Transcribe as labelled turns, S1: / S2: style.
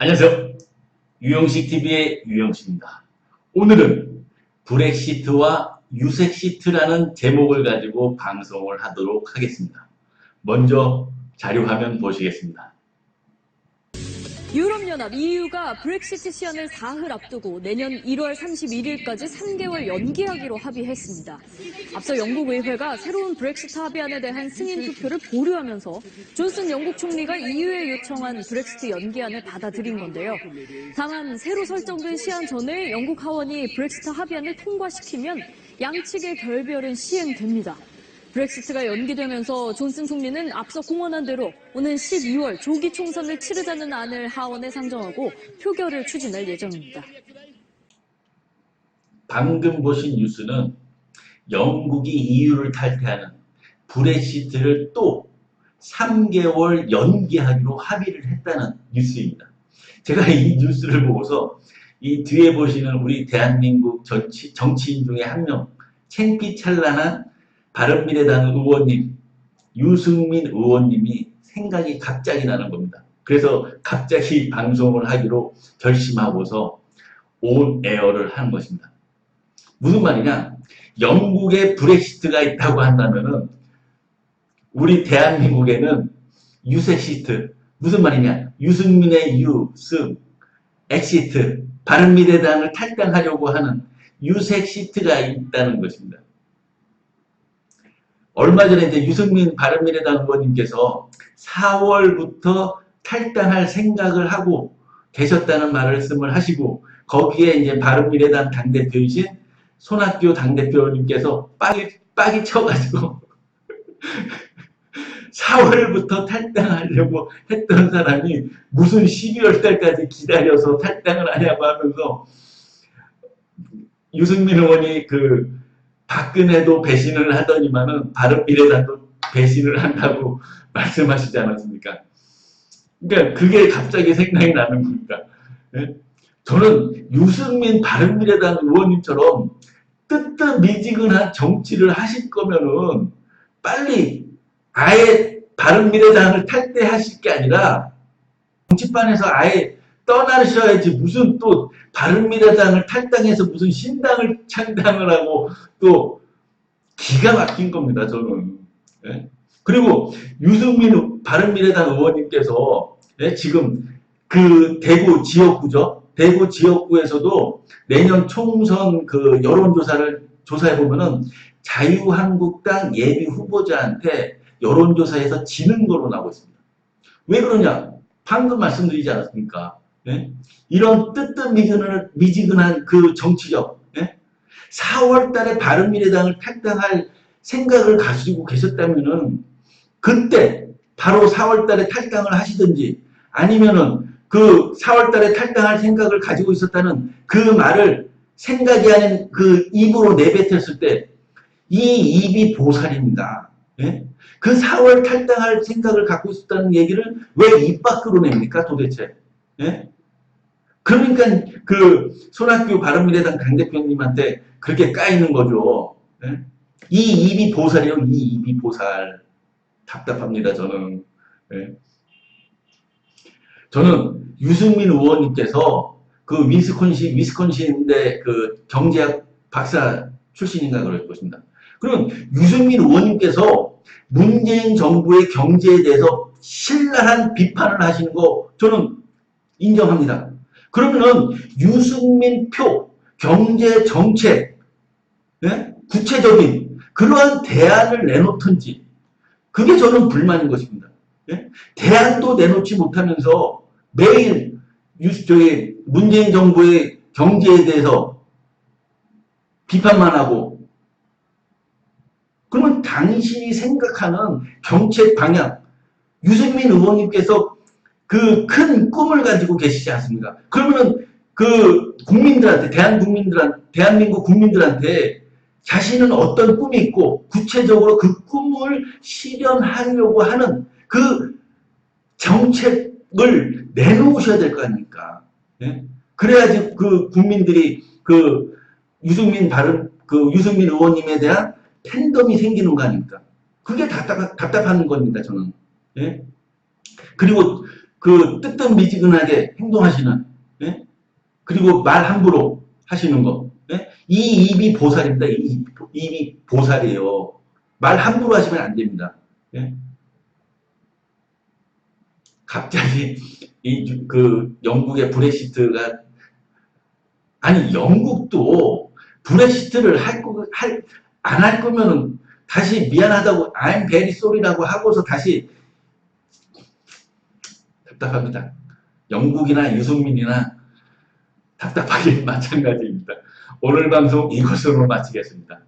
S1: 안녕하세요. 유영식 TV의 유영식입니다. 오늘은 브렉시트와 유색시트라는 제목을 가지고 방송을 하도록 하겠습니다. 먼저 자료 화면 보시겠습니다.
S2: 유럽연합 EU가 브렉시트 시한을 사흘 앞두고 내년 1월 31일까지 3개월 연기하기로 합의했습니다. 앞서 영국 의회가 새로운 브렉시트 합의안에 대한 승인 투표를 보류하면서 존슨 영국 총리가 EU에 요청한 브렉시트 연기안을 받아들인 건데요. 다만 새로 설정된 시한 전에 영국 하원이 브렉시트 합의안을 통과시키면 양측의 결별은 시행됩니다. 브렉시트가 연기되면서 존슨 총리는 앞서 공언한 대로 오는 12월 조기 총선을 치르자는 안을 하원에 상정하고 표결을 추진할 예정입니다.
S1: 방금 보신 뉴스는 영국이 EU를 탈퇴하는 브렉시트를 또 3개월 연기하기로 합의를 했다는 뉴스입니다. 제가 이 뉴스를 보고서 이 뒤에 보시는 우리 대한민국 정치, 정치인 중에 한 명, 챙피찬란한 바른미래당 의원님, 유승민 의원님이 생각이 갑자기 나는 겁니다. 그래서 갑자기 방송을 하기로 결심하고서 온 에어를 하는 것입니다. 무슨 말이냐? 영국에 브렉시트가 있다고 한다면은 우리 대한민국에는 유색시트 무슨 말이냐? 유승민의 유, 승, 엑시트, 바른미래당을 탈당하려고 하는 유색시트가 있다는 것입니다. 얼마 전에 이제 유승민 바른미래당 의원님께서 4월부터 탈당할 생각을 하고 계셨다는 말씀을 하시고 거기에 이제 바른미래당 당대표이신 손학규 당대표님께서 빡이, 빡이 쳐가지고 4월부터 탈당하려고 했던 사람이 무슨 12월 달까지 기다려서 탈당을 하냐고 하면서 유승민 의원이 그 박근혜도 배신을 하더니만은 바른미래당도 배신을 한다고 말씀하시지 않았습니까? 그러니까 그게 갑자기 생각이 나는 겁니다. 예? 저는 유승민 바른미래당 의원님처럼 뜨뜻미지근한 정치를 하실 거면은 빨리 아예 바른미래당을 탈퇴하실 게 아니라 정치판에서 아예 떠나셔야지 무슨 또 바른미래당을 탈당해서 무슨 신당을 창당을 하고 또 기가 막힌 겁니다 저는 예? 그리고 유승민 바른미래당 의원님께서 예? 지금 그 대구 지역구죠 대구 지역구에서도 내년 총선 그 여론조사를 조사해 보면은 자유한국당 예비 후보자한테 여론조사에서 지는 걸로 나오고 있습니다. 왜 그러냐? 방금 말씀드리지 않았습니까? 예? 이런 뜨뜻미지근한 미지근한 그 정치적 예? 4월 달에 바른미래당을 탈당할 생각을 가지고 계셨다면은 그때 바로 4월 달에 탈당을 하시든지 아니면은 그 4월 달에 탈당할 생각을 가지고 있었다는 그 말을 생각이 아닌 그 입으로 내뱉었을 때 이 입이 보살입니다. 예? 그 4월 탈당할 생각을 갖고 있었다는 얘기를 왜 입 밖으로 냅니까 도대체? 예? 그러니까 그 손학규 바른미래당 당대표님한테 그렇게 까이는 거죠. 예? 이 입이 보살이요. 이 입이 보살. 답답합니다. 저는. 예? 저는 유승민 의원님께서 그 위스콘신 위스콘신대 그 경제학 박사 출신인가 그럴 것입니다. 그럼 유승민 의원님께서 문재인 정부의 경제에 대해서 신랄한 비판을 하시는 거 저는 인정합니다. 그러면은 유승민 표 경제 정책 예? 구체적인 그러한 대안을 내놓든지 그게 저는 불만인 것입니다. 예? 대안도 내놓지 못하면서 매일 유, 저기 문재인 정부의 경제에 대해서 비판만 하고 그러면 당신이 생각하는 정책 방향 유승민 의원님께서 그 큰 꿈을 가지고 계시지 않습니까? 그러면은 그 국민들한테 대한 국민들한 대한민국 국민들한테 자신은 어떤 꿈이 있고 구체적으로 그 꿈을 실현하려고 하는 그 정책을 내놓으셔야 될 거 아닙니까? 예? 그래야지 그 국민들이 그 유승민 바른 그 유승민 의원님에 대한 팬덤이 생기는 거 아닙니까? 그게 답답, 답답한 겁니다, 저는. 예? 그리고 그 뜨뜻미지근하게 행동하시는 예? 그리고 말 함부로 하시는 거 예? 이 입이 보살입니다. 이 입- 입이 보살이에요. 말 함부로 하시면 안 됩니다. 예? 갑자기 이 그 영국의 브렉시트가 아니 영국도 브렉시트를 할거할안 할 거면은 다시 미안하다고 I'm very sorry라고 하고서 다시 답답합니다. 영국이나 유승민이나 답답하긴 마찬가지입니다. 오늘 방송 이것으로 마치겠습니다.